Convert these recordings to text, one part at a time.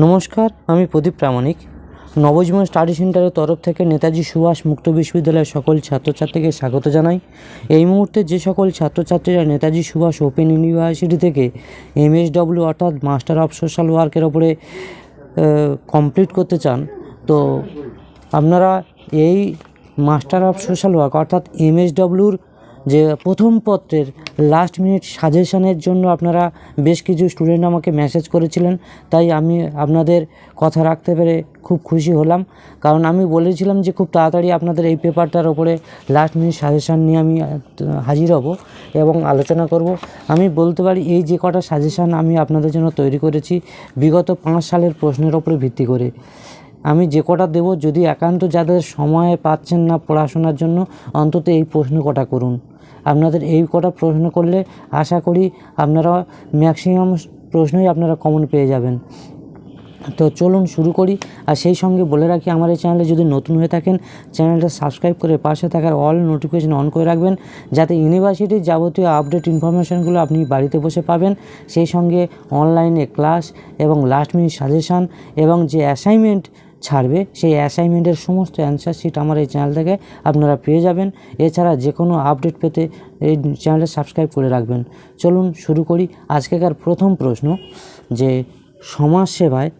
নমস্কার, আমি প্রদীপ প্রামাণিক। নবজীবন স্টাডি সেন্টারের তরফ থেকে নেতাজি সুভাষ মুক্ত বিশ্ববিদ্যালয়ের সকল ছাত্রছাত্রীকে স্বাগত জানাই। এই মুহূর্তে যে সকল ছাত্রছাত্রীরা নেতাজি সুভাষ ওপেন ইউনিভার্সিটি থেকে এমএসডব্লিউ অর্থাৎ মাস্টার অফ সোশ্যাল ওয়ার্কের ওপরে কমপ্লিট করতে চান, তো আপনারা এই মাস্টার অফ সোশ্যাল ওয়ার্ক অর্থাৎ এমএসডব্লিউর যে প্রথম পত্রের লাস্ট মিনিট সাজেশনের জন্য আপনারা বেশ কিছু স্টুডেন্ট আমাকে মেসেজ করেছিলেন। তাই আমি আপনাদের কথা রাখতে পেরে খুব খুশি হলাম। কারণ আমি বলেছিলাম যে খুব তাড়াতাড়ি আপনাদের এই পেপারটার ওপরে লাস্ট মিনিট সাজেশান নিয়ে আমি হাজির হব এবং আলোচনা করব। আমি বলতে পারি এই যে কটা সাজেশান আমি আপনাদের জন্য তৈরি করেছি, বিগত পাঁচ সালের প্রশ্নের ওপরে ভিত্তি করে। আমি যে কটা দেবো, যদি একান্ত যাদের সময় পাচ্ছেন না পড়াশোনার জন্য, অন্তত এই প্রশ্ন কটা করুন। আপনাদের এই কটা প্রশ্ন করলে আশা করি আপনারা ম্যাক্সিমাম প্রশ্নই আপনারা কমন পেয়ে যাবেন। তো চলুন শুরু করি। আর সেই সঙ্গে বলে রাখি, আমার এই চ্যানেলে যদি নতুন হয়ে থাকেন চ্যানেলটা সাবস্ক্রাইব করে পাশে থাকার অল নোটিফিকেশন অন করে রাখবেন, যাতে ইউনিভার্সিটির যাবতীয় আপডেট ইনফরমেশনগুলো আপনি বাড়িতে বসে পাবেন। সেই সঙ্গে অনলাইনে ক্লাস এবং লাস্ট মিনিট সাজেশান এবং যে অ্যাসাইনমেন্ট ছাড়বে। সেই অ্যাসাইনমেন্টের সমস্ত অ্যান্সার শিট আমার এই চ্যানেল থেকে আপনারা পেয়ে যাবেন। এছাড়া যে কোনো আপডেট পেতে এই চ্যানেলটা সাবস্ক্রাইব করে রাখবেন। চলুন শুরু করি আজকেকার প্রথম প্রশ্ন, যে সমাজসেবায়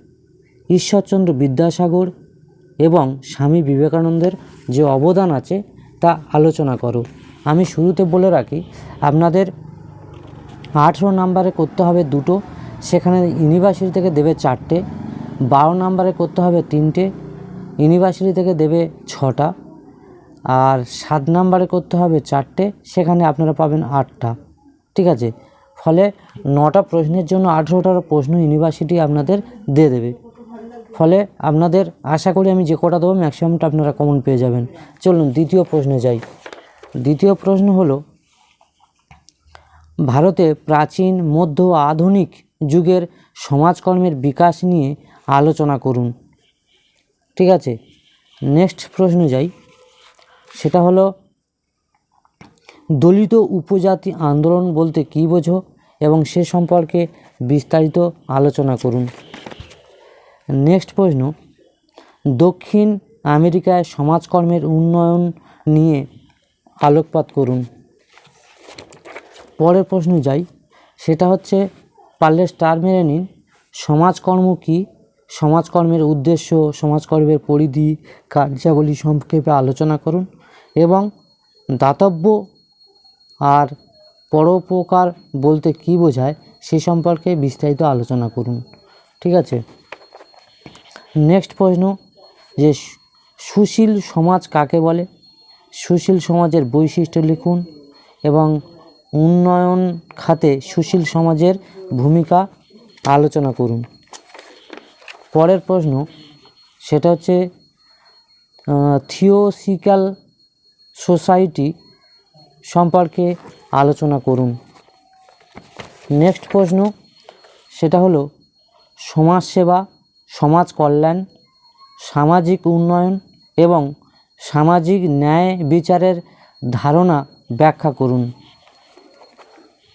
ঈশ্বরচন্দ্র বিদ্যাসাগর এবং স্বামী বিবেকানন্দের যে অবদান আছে তা আলোচনা করো। আমি শুরুতে বলে রাখি, আপনাদের আঠেরো নাম্বারে করতে হবে দুটো। সেখানে ইউনিভার্সিটি থেকে দেবে চারটে। বারো নাম্বারে করতে হবে তিনটে ইউনিভার্সিটি থেকে দেবে ছটা, আর সাত নাম্বারে করতে হবে চারটে, সেখানে আপনারা পাবেন আটটা, ঠিক আছে? ফলে নটা প্রশ্নের জন্য আঠেরোটার প্রশ্ন ইউনিভার্সিটি আপনাদের দিয়ে দেবে। ফলে আপনাদের আশা করি আমি যে কটা দেবো ম্যাক্সিমামটা আপনারা কমন পেয়ে যাবেন। চলুন দ্বিতীয় প্রশ্নে যাই। দ্বিতীয় প্রশ্ন হলো, ভারতে প্রাচীন, মধ্য, আধুনিক যুগের সমাজকর্মের বিকাশ নিয়ে আলোচনা করুন। ঠিক আছে? নেক্সট প্রশ্ন যাই। সেটা হলো, দলিত উপজাতি আন্দোলন বলতে কী বোঝো এবং সে সম্পর্কে বিস্তারিত আলোচনা করুন। নেক্সট প্রশ্ন, দক্ষিণ আমেরিকায় সমাজকর্মের উন্নয়ন নিয়ে আলোকপাত করুন। পরের প্রশ্ন যাই। সেটা হচ্ছে, পারলে স্টার মেরে নিন সমাজকর্ম কী সমাজকর্মের উদ্দেশ্য, সমাজকর্মের পরিধি, কার্যাবলী সংক্ষেপে আলোচনা করুন এবং দাতব্য আর পরোপকার বলতে কী বোঝায় সে সম্পর্কে বিস্তারিত আলোচনা করুন। ঠিক আছে? নেক্সট প্রশ্ন, যে সুশীল সমাজ কাকে বলে? সুশীল সমাজের বৈশিষ্ট্য লিখুন এবং উন্নয়ন খাতে সুশীল সমাজের ভূমিকা আলোচনা করুন। পরের প্রশ্ন, সেটা হচ্ছে থিওসিক্যাল সোসাইটি সম্পর্কে আলোচনা করুন। নেক্সট প্রশ্ন, সেটা হলো, সমাজসেবা, সমাজ কল্যাণ, সামাজিক উন্নয়ন এবং সামাজিক ন্যায় বিচারের ধারণা ব্যাখ্যা করুন।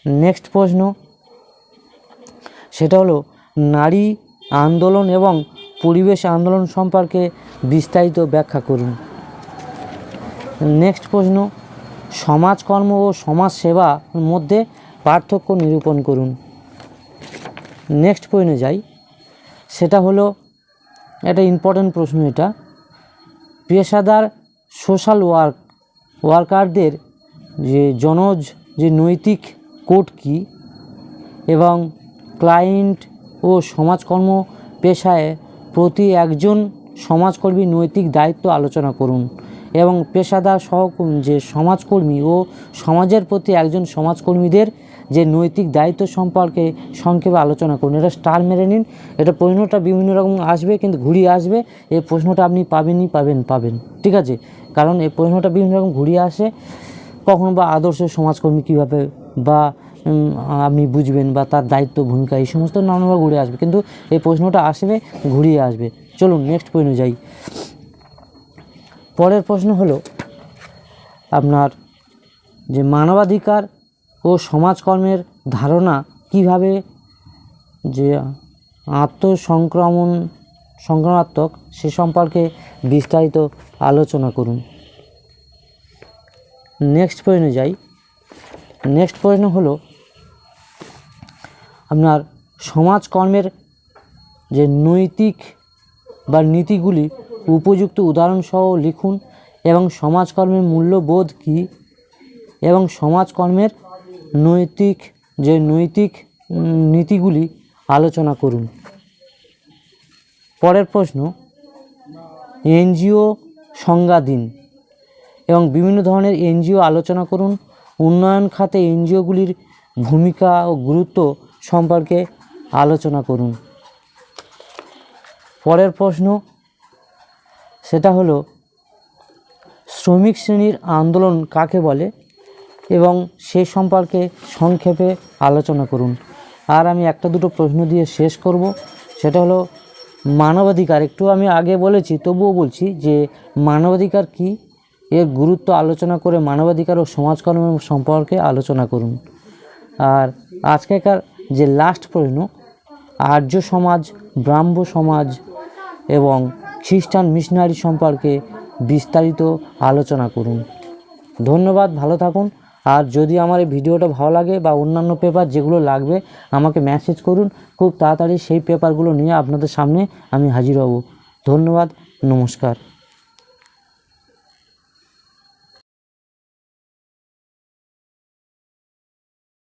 নেক্সট প্রশ্ন, সেটা হলো, নারী আন্দোলন এবং পরিবেশ আন্দোলন সম্পর্কে বিস্তারিত ব্যাখ্যা করুন। নেক্সট প্রশ্ন সমাজকর্ম ও সমাজ সমাজসেবার মধ্যে পার্থক্য নিরূপণ করুন। নেক্সট প্রশ্নে যাই। সেটা হলো একটা ইম্পর্ট্যান্ট প্রশ্ন এটা। পেশাদার সোশ্যাল ওয়ার্ক ওয়ার্কারদের যে জনজ, যে নৈতিক কোড কী এবং ক্লায়েন্ট ও সমাজকর্ম পেশায় প্রতি একজন সমাজকর্মী নৈতিক দায়িত্ব আলোচনা করুন এবং পেশাদার সহ যে সমাজকর্মী ও সমাজের প্রতি একজন সমাজকর্মীদের যে নৈতিক দায়িত্ব সম্পর্কে সংক্ষেপে আলোচনা করুন। এটা স্টার মেরে নিন, এটা প্রশ্নটা বিভিন্ন রকম আসবে কিন্তু ঘুরিয়ে আসবে, এই প্রশ্নটা আপনি পাবেনই পাবেন পাবেন, ঠিক আছে? কারণ এই প্রশ্নটা বিভিন্ন রকম ঘুরিয়ে আসে, কখনো বা আদর্শ সমাজকর্মী কীভাবে বা আপনি বুঝবেন বা তার দায়িত্ব, ভূমিকা, এই সমস্ত নানাভাবে ঘুরে আসবে। কিন্তু এই প্রশ্নটা আসবে ঘুরিয়ে আসবে। চলুন নেক্সট প্রশ্ন যাই। পরের প্রশ্ন হলো আপনার যে মানবাধিকার ও সমাজকর্মের ধারণা কীভাবে যে আত্মসংক্রমণ সংক্রমাত্মক সে সম্পর্কে বিস্তারিত আলোচনা করুন। নেক্সট প্রশ্নে যাই। নেক্সট প্রশ্ন হলো আপনার সমাজকর্মের যে নৈতিক বা নীতিগুলি উপযুক্ত উদাহরণসহ লিখুন এবং সমাজকর্মের মূল্যবোধ কী এবং সমাজকর্মের নৈতিক, যে নৈতিক নীতিগুলি আলোচনা করুন। পরের প্রশ্ন, এনজিও সংজ্ঞা দিন এবং বিভিন্ন ধরনের এনজিও আলোচনা করুন। উন্নয়ন খাতে এনজিওগুলির ভূমিকা ও গুরুত্ব সম্পর্কে আলোচনা করুন। পরের প্রশ্ন, সেটা হলো, শ্রমিক শ্রেণির আন্দোলন কাকে বলে? এবং সে সম্পর্কে সংক্ষেপে আলোচনা করুন। আর আমি একটা দুটো প্রশ্ন দিয়ে শেষ করব, সেটা হলো, মানবাধিকার, একটু আমি আগে বলেছি, তবুও বলছি যে মানবাধিকার কি? এর গুরুত্ব আলোচনা করে মানবাধিকার ও সমাজকর্ম সম্পর্কে আলোচনা করুন। আর আজকেকার যে লাস্ট প্রশ্ন, আর্য সমাজ, ব্রাহ্ম সমাজ এবং খ্রিস্টান মিশনারি সম্পর্কে বিস্তারিত আলোচনা করুন। ধন্যবাদ, ভালো থাকুন। আর যদি আমার এই ভিডিওটা ভালো লাগে বা অন্যান্য পেপার যেগুলো লাগবে, আমাকে মেসেজ করুন। খুব তাড়াতাড়ি সেই পেপারগুলো নিয়ে আপনাদের সামনে আমি হাজির হব। ধন্যবাদ, নমস্কার।